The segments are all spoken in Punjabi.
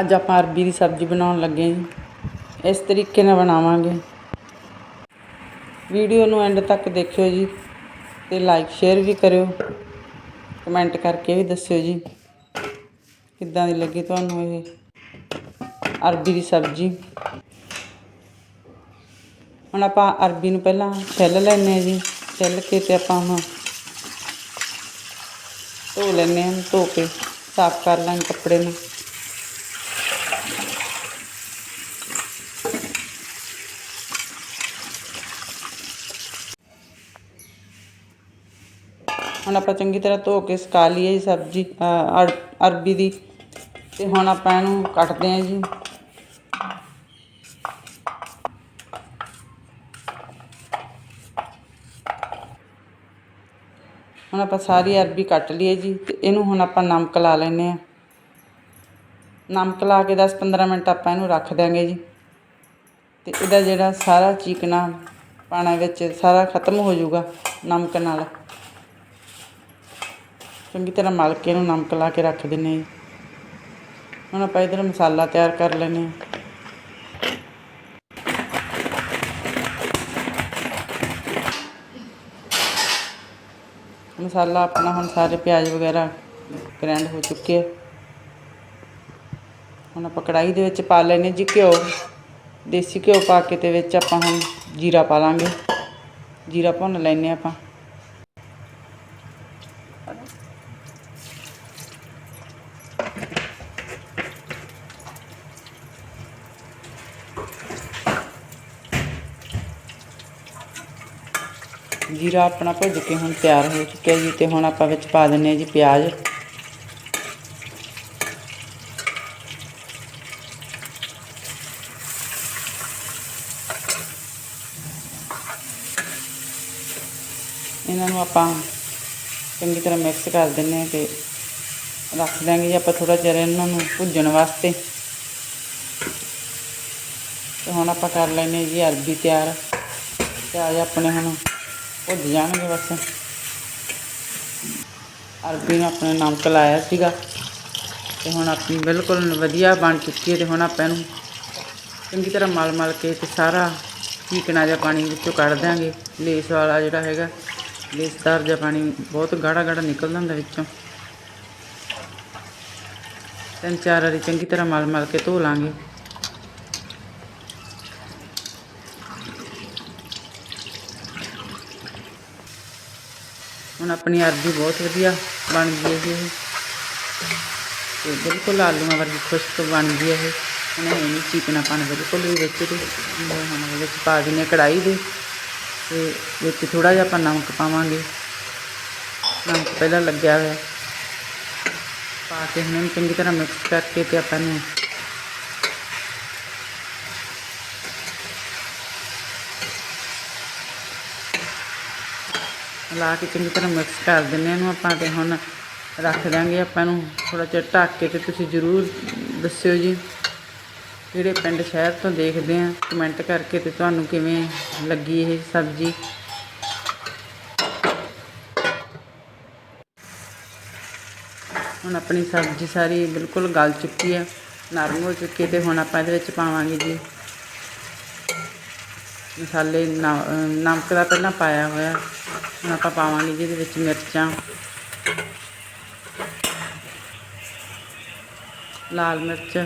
ਅੱਜ ਆਪਾਂ ਅਰਬੀ ਦੀ ਸਬਜ਼ੀ ਬਣਾਉਣ ਲੱਗੇ ਜੀ। ਇਸ ਤਰੀਕੇ ਨਾਲ ਬਣਾਵਾਂਗੇ। ਵੀਡੀਓ ਨੂੰ ਐਂਡ ਤੱਕ ਦੇਖਿਓ ਜੀ ਤੇ ਲਾਈਕ ਸ਼ੇਅਰ ਵੀ ਕਰਿਓ। ਕਮੈਂਟ ਕਰਕੇ ਵੀ ਦੱਸਿਓ ਜੀ ਕਿੱਦਾਂ ਦੀ ਲੱਗੀ ਤੁਹਾਨੂੰ ਇਹ ਅਰਬੀ ਦੀ ਸਬਜ਼ੀ। ਹੁਣ ਆਪਾਂ ਅਰਬੀ ਨੂੰ ਪਹਿਲਾਂ ਛਿੱਲ ਲੈਂਦੇ ਹਾਂ ਜੀ। ਛਿੱਲ ਕੇ ਤੇ ਆਪਾਂ ਹੁਣ ਧੋ ਲੈਂਦੇ ਹਾਂ, ਧੋ ਕੇ ਸਾਫ਼ ਕਰ ਲਾਂਗੇ ਕੱਪੜੇ ਨੂੰ। ਹੁਣ ਆਪਾਂ ਚੰਗੀ ਤਰ੍ਹਾਂ ਧੋ ਕੇ ਸੁਕਾ ਲਈਏ ਜੀ ਸਬਜ਼ੀ ਅਰ- ਅਰਬੀ ਦੀ। ਤੇ ਹੁਣ ਆਪਾਂ ਇਹਨੂੰ ਕੱਟਦੇ ਹਾਂ ਜੀ। ਹੁਣ ਆਪਾਂ ਸਾਰੀ ਅਰਬੀ ਕੱਟ ਲਈਏ ਜੀ ਤੇ ਇਹਨੂੰ ਹੁਣ ਆਪਾਂ ਨਮਕ ਲਾ ਲੈਨੇ ਆ ਨਮਕ ਲਾ ਕੇ 10-15 ਮਿੰਟ ਆਪਾਂ ਇਹਨੂੰ ਰੱਖ ਦਿਆਂਗੇ ਜੀ। ਤੇ ਇਹਦਾ ਜਿਹੜਾ ਸਾਰਾ ਚੀਕਣਾ ਪਾਣਾ ਵਿੱਚ ਸਾਰਾ ਖਤਮ ਹੋ ਜਾਊਗਾ ਨਮਕ ਨਾਲ। ਚੰਗੀ ਤਰ੍ਹਾਂ ਮਲ ਕੇ ਇਹਨੂੰ ਨਮਕ ਲਾ ਕੇ ਰੱਖ ਦਿੰਨੇ ਆ ਜੀ ਹੁਣ ਆਪਾਂ ਇਧਰ ਮਸਾਲਾ ਤਿਆਰ ਕਰ ਲੈਨੇ ਆ ਮਸਾਲਾ ਆਪਣਾ ਹੁਣ ਸਾਰੇ ਪਿਆਜ਼ ਵਗੈਰਾ ਗ੍ਰੈਂਡ ਹੋ ਚੁੱਕੇ ਆ। ਹੁਣ ਆਪਾਂ ਕੜਾਈ ਦੇ ਵਿੱਚ ਪਾ ਲੈਨੇ ਜੀ ਘਿਓ। ਦੇਸੀ ਘਿਓ ਪਾ ਕੇ ਤੇ ਵਿੱਚ ਆਪਾਂ ਹੁਣ ਜੀਰਾ ਪਾ ਲਾਂਗੇ। ਜੀਰਾ ਭੁੰਨ ਲੈਨੇ ਆਪਾਂ। ਜੀਰਾ ਆਪਣਾ ਭੁੱਜ ਕੇ ਹੁਣ ਤਿਆਰ ਹੋ ਚੁੱਕਿਆ ਜੀ ਤੇ ਹੁਣ ਆਪਾਂ ਵਿੱਚ ਪਾ ਦਿੰਨੇ ਆ ਜੀ ਪਿਆਜ਼। ਇਹਨਾਂ ਨੂੰ ਆਪਾਂ ਚੰਗੀ ਤਰ੍ਹਾਂ ਮਿਕਸ ਕਰ ਦਿੰਨੇ ਆ ਤੇ ਰੱਖ ਦਾਂਗੇ ਜੀ ਆਪਾਂ ਥੋੜਾ ਜਿਹਾ ਇਹਨਾਂ ਨੂੰ ਭੁੱਜਣ ਵਾਸਤੇ। ਤੇ ਹੁਣ ਆਪਾਂ ਕਰ ਲੈਨੇ ਜੀ ਅਰਬੀ ਤਿਆਰ। ਪਿਆਜ਼ ਆਪਣੇ ਹੁਣ ਭੁੱਜ ਜਾਣਗੇ ਬਸ। ਅਰਬੀ ਨੂੰ ਆਪਣੇ ਨਮਕ ਲਾਇਆ ਸੀਗਾ ਤੇ ਹੁਣ ਆਪਣੀ ਬਿਲਕੁਲ ਵਧੀਆ ਬਣ ਚੁੱਕੀ ਹੈ ਤੇ ਹੁਣ ਆਪਾਂ ਇਹਨੂੰ ਚੰਗੀ ਤਰ੍ਹਾਂ ਮਲ ਮਲ ਕੇ ਤੇ ਸਾਰਾ ਚੀਕਣਾ ਜਿਹਾ ਪਾਣੀ ਵਿੱਚੋਂ ਕੱਢ ਦਿਆਂਗੇ। ਲੇਸ ਵਾਲਾ ਜਿਹੜਾ ਹੈਗਾ, ਲੇਸਦਾਰ ਜਿਹਾ ਪਾਣੀ ਬਹੁਤ ਗਾੜਾ ਗਾੜਾ ਨਿਕਲਦਾ ਹੁੰਦਾ ਵਿੱਚੋਂ। ਤਿੰਨ ਚਾਰ ਵਾਰੀ ਚੰਗੀ ਤਰ੍ਹਾਂ ਮਲ ਮਲ ਕੇ ਧੋ ਲਾਂਗੇ। ਹੁਣ ਆਪਣੀ ਅਰਬੀ ਬਹੁਤ ਵਧੀਆ ਬਣ ਗਈ ਹੈ ਜੀ ਇਹ। ਤੇ ਬਿਲਕੁਲ ਆਲੂਆਂ ਵਰਗੀ ਖੁਸ਼ਕ ਬਣ ਗਈ ਹੈ ਇਹ। ਹੁਣ ਇਹ ਨਹੀਂ ਚੀਕਣਾ ਪਾਣਾ ਬਿਲਕੁਲ ਵੀ ਵਿੱਚ ਤੇ ਹੁਣ ਇਹਦੇ ਵਿੱਚ ਪਾ ਦਿੰਦੇ ਹਾਂ ਕੜਾਈ ਦੇ। ਤੇ ਵਿੱਚ ਥੋੜਾ ਜਿਹਾ ਆਪਾਂ ਨਮਕ ਪਾਵਾਂਗੇ। ਨਮਕ ਪਹਿਲਾਂ ਲੱਗਿਆ ਹੋਇਆ। ਪਾ ਕੇ ਹੁਣ ਇਹਨੂੰ ਚੰਗੀ ਤਰ੍ਹਾਂ ਮਿਕਸ ਕਰਕੇ ਤੇ ਆਪਾਂ ਨੂੰ ਲਾ ਕੇ ਚੰਗੀ ਤਰ੍ਹਾਂ ਮਿਕਸ ਕਰ ਦਿੰਨੇ ਇਹਨੂੰ ਆਪਾਂ ਤੇ ਹੁਣ ਰੱਖ ਦਾਂਗੇ ਆਪਾਂ ਨੂੰ ਥੋੜਾ ਜਿਹਾ ਢੱਕ ਕੇ ਤੇ ਤੁਸੀਂ ਜ਼ਰੂਰ ਦੱਸਿਓ ਜੀ। ਜਿਹੜੇ ਪਿੰਡ ਸ਼ਹਿਰ ਤੋਂ ਦੇਖਦੇ ਆ ਕਮੈਂਟ ਕਰਕੇ ਤੇ ਤੁਹਾਨੂੰ ਕਿਵੇਂ ਲੱਗੀ ਇਹ ਸਬਜ਼ੀ। ਹੁਣ ਆਪਣੀ ਸਬਜ਼ੀ ਸਾਰੀ ਬਿਲਕੁਲ ਗਲ ਚੁੱਕੀ ਹੈ, ਨਰਮ ਹੋ ਚੁੱਕੀ ਹੈ ਤੇ ਹੁਣ ਆਪਾਂ ਇਹਦੇ ਵਿੱਚ ਪਾਵਾਂਗੇ ਜੀ। ਮਸਾਲੇ ਨਾ- ਨਮਕ ਦਾ ਪਹਿਲਾਂ ਪਾਇਆ ਹੋਇਆ। ਹੁਣ ਆਪਾਂ ਪਾਵਾਂਗੇ ਜਿਹਦੇ ਵਿੱਚ ਮਿਰਚਾਂ। ਲਾਲ ਮਿਰਚ।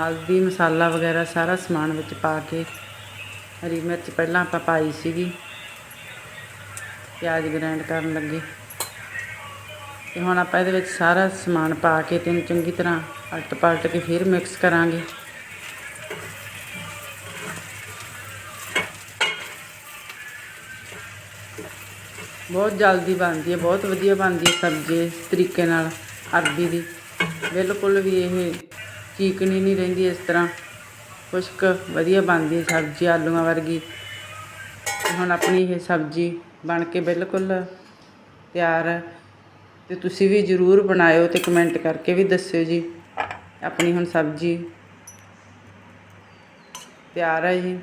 ਹਲਦੀ, ਮਸਾਲਾ ਵਗੈਰਾ ਸਾਰਾ ਸਮਾਨ ਵਿੱਚ ਪਾ ਕੇ ਹਰੀ ਮਿਰਚ ਪਹਿਲਾਂ ਆਪਾਂ ਪਾਈ ਸੀਗੀ। ਪਿਆਜ਼ ਗ੍ਰਾਈਂਡ ਕਰਨ ਲੱਗੇ। ਤੇ ਹੁਣ ਆਪਾਂ ਇਹਦੇ ਵਿੱਚ ਸਾਰਾ ਸਮਾਨ ਪਾ ਕੇ ਤੇ ਚੰਗੀ ਤਰ੍ਹਾਂ ਪਲਟ ਪਲਟ ਕੇ ਫਿਰ ਮਿਕਸ ਕਰਾਂਗੇ। ਬਹੁਤ ਜਲਦੀ ਬਣਦੀ ਹੈ, ਬਹੁਤ ਵਧੀਆ ਬਣਦੀ ਹੈ ਸਬਜ਼ੀ ਇਸ ਤਰੀਕੇ ਨਾਲ, ਅਰਬੀ ਦੀ। ਬਿਲਕੁਲ ਵੀ ਇਹ ਚੀਕਣੀ ਨਹੀਂ ਰਹਿੰਦੀ ਇਸ ਤਰ੍ਹਾਂ। ਖੁਸ਼ਕ ਵਧੀਆ ਬਣਦੀ ਹੈ ਸਬਜ਼ੀ, ਆਲੂਆਂ ਵਰਗੀ। ਹੁਣ ਆਪਣੀ ਇਹ ਸਬਜ਼ੀ ਬਣ ਕੇ ਬਿਲਕੁਲ ਤਿਆਰ ਹੈ। ਤੇ ਤੁਸੀਂ ਵੀ ਜ਼ਰੂਰ ਬਣਾਇਓ ਤੇ ਕਮੈਂਟ ਕਰਕੇ ਵੀ ਦੱਸਿਓ ਜੀ। ਆਪਣੀ ਹੁਣ ਸਬਜ਼ੀ ਤਿਆਰ ਹੈ ਜੀ।